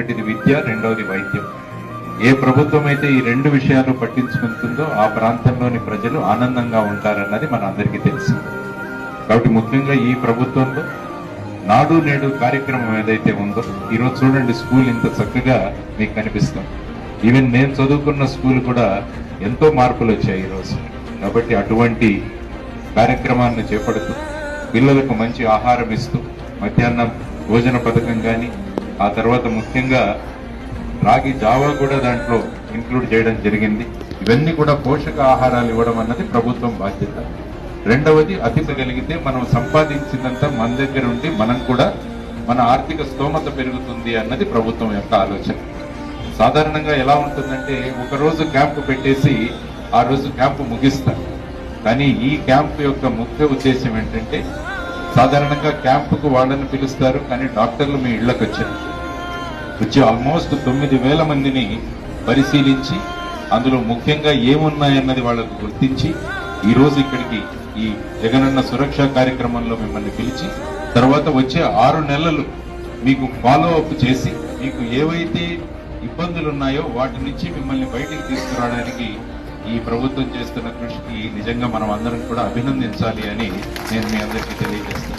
ఒకటిది విద్య రెండవది వైద్యం. ఏ ప్రభుత్వం అయితే ఈ రెండు విషయాలు పట్టించుకుంటుందో ఆ ప్రాంతంలోని ప్రజలు ఆనందంగా ఉంటారన్నది మన అందరికీ తెలుసు. కాబట్టి ముఖ్యంగా ఈ ప్రభుత్వంలో నాడు నేడు కార్యక్రమం ఏదైతే ఉందో ఈరోజు చూడండి స్కూల్ ఇంత చక్కగా మీకు కనిపిస్తుంది. ఈవెన్ నేను చదువుకున్న స్కూల్ కూడా ఎంతో మార్పులు వచ్చాయి ఈరోజు. కాబట్టి అటువంటి కార్యక్రమాన్ని చేపడుతూ పిల్లలకు మంచి ఆహారం ఇస్తూ మధ్యాహ్నం భోజన పథకం కానీ ఆ తర్వాత ముఖ్యంగా రాగి జావా కూడా దాంట్లో ఇంక్లూడ్ చేయడం జరిగింది. ఇవన్నీ కూడా పోషక ఆహారాలు ఇవ్వడం అన్నది ప్రభుత్వం బాధ్యత. రెండవది అతిథగలిగితే మనం సంపాదించిందంతా మన దగ్గర ఉండి మనం కూడా మన ఆర్థిక స్తోమత పెరుగుతుంది అన్నది ప్రభుత్వం యొక్క ఆలోచన. సాధారణంగా ఎలా ఉంటుందంటే ఒక రోజు క్యాంపు పెట్టేసి ఆ రోజు క్యాంపు ముగిస్తారు కానీ ఈ క్యాంపు యొక్క ముఖ్య ఉద్దేశం ఏంటంటే సాధారణంగా క్యాంపుకు వాళ్ళని పిలుస్తారు కానీ డాక్టర్లు మీ ఇళ్ళకు వచ్చారు వచ్చి ఆల్మోస్ట్ తొమ్మిది వేల మందిని పరిశీలించి అందులో ముఖ్యంగా ఏమున్నాయన్నది వాళ్ళకు గుర్తించి ఈరోజు ఇక్కడికి ఈ జగనన్న సురక్ష కార్యక్రమంలో మిమ్మల్ని పిలిచి తర్వాత వచ్చే ఆరు నెలలు మీకు ఫాలో అప్ చేసి మీకు ఏవైతే ఇబ్బందులు ఉన్నాయో వాటి నుంచి మిమ్మల్ని బయటికి తీసుకురావడానికి ఈ ప్రభుత్వం చేస్తున్న కృషికి నిజంగా మనం అందరం కూడా అభినందించాలి అని నేను మీ అందరికీ తెలియజేస్తాను